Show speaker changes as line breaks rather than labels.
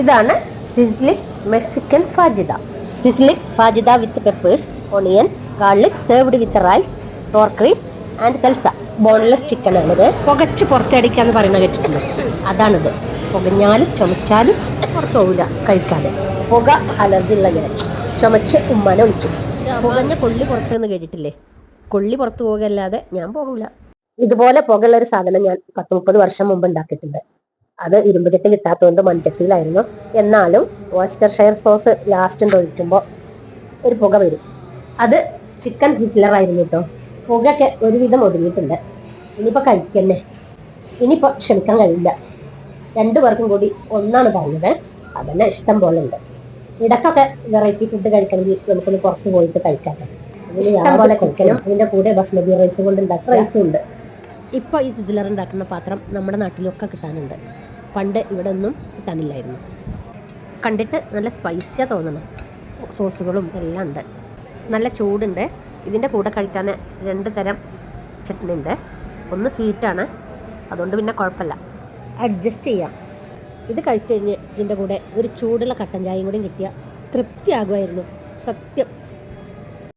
ഇതാണ് sizzling Mexican fajita sizzling fajita with peppers onion garlic served with rice sour cream and salsa boneless chicken ആണിത് പുകച്ച് പുറത്തടിക്കാന്ന് പറയുന്ന കേട്ടിട്ടുണ്ട് അതാണിത്. പുകഞ്ഞാലും ചുമച്ചാലും പുറത്തു പോകില്ല കഴിക്കാതെ. പുക അലർജി ഉള്ള ഞാൻ ചുമച്ച് ഉമ്മാനെ വിളിച്ചു. പുകഞ്ഞ കൊള്ളി പുറത്തുനിന്ന് കേട്ടിട്ടില്ലേ? കൊള്ളി പുറത്തു പോകല്ലാതെ ഞാൻ പോകില്ല ഇതുപോലെ പുകയുള്ള ഒരു സാധനം ഞാൻ പത്ത് മുപ്പത് വർഷം മുമ്പ് ഉണ്ടാക്കിയിട്ടുണ്ട്. അത് ഇരുമ്പ് ചട്ടി കിട്ടാത്തതുകൊണ്ട് മൺചട്ടിയിലായിരുന്നു. എന്നാലും ഷെയർ സോസ് ലാസ്റ്റ് ഒഴിക്കുമ്പോൾ ഒരു പുക വരും. അത് ചിക്കൻ സിസിലർ ആയിരുന്നു കേട്ടോ പുകയൊക്കെ ഒരുവിധം ഒതുങ്ങിയിട്ടുണ്ട്. ഇനിയിപ്പോൾ കഴിക്കന്നെ. ഇനിയിപ്പോൾ ക്ഷമിക്കാൻ കഴിയില്ല. രണ്ടു പേർക്കും കൂടി ഒന്നാണ് പറഞ്ഞത്. അതന്നെ ഇഷ്ടം പോലെ ഉണ്ട്. ഇടക്കൊക്കെ വെറൈറ്റി ഫുഡ് കഴിക്കണമെങ്കിൽ നമുക്കൊന്ന് പുറത്ത് പോയിട്ട് കഴിക്കാം. ഇഷ്ടം പോലെ ചിക്കനും അതിന്റെ കൂടെ ബസ്മതി റൈസ് കൊണ്ട് ഉണ്ടാക്കുന്ന റൈസും ഉണ്ട്. ഇപ്പോൾ ഈ സിസിലർ ഉണ്ടാക്കുന്ന പാത്രം നമ്മുടെ നാട്ടിലൊക്കെ കിട്ടാനുണ്ട്. പണ്ട് ഇവിടെ ഒന്നും കിട്ടാനില്ലായിരുന്നു കണ്ടിട്ട് നല്ല സ്പൈസിയാണ് തോന്നണം. സോസുകളും എല്ലാം ഉണ്ട്. നല്ല ചൂടുണ്ട്. ഇതിന്റെ കൂടെ കഴിക്കാൻ രണ്ട് തരം ചട്നി ഉണ്ട്. ഒന്ന് സ്വീറ്റാണ് അതുകൊണ്ട് പിന്നെ കുഴപ്പമില്ല. അഡ്ജസ്റ്റ് ചെയ്യാം. ഇത് കഴിച്ചു കഴിഞ്ഞ് ഇതിന്റെ കൂടെ ഒരു ചൂടുള്ള കട്ടൻ ചായയും കൂടി കിട്ടിയാൽ തൃപ്തിയാകുമായിരുന്നു. സത്യം.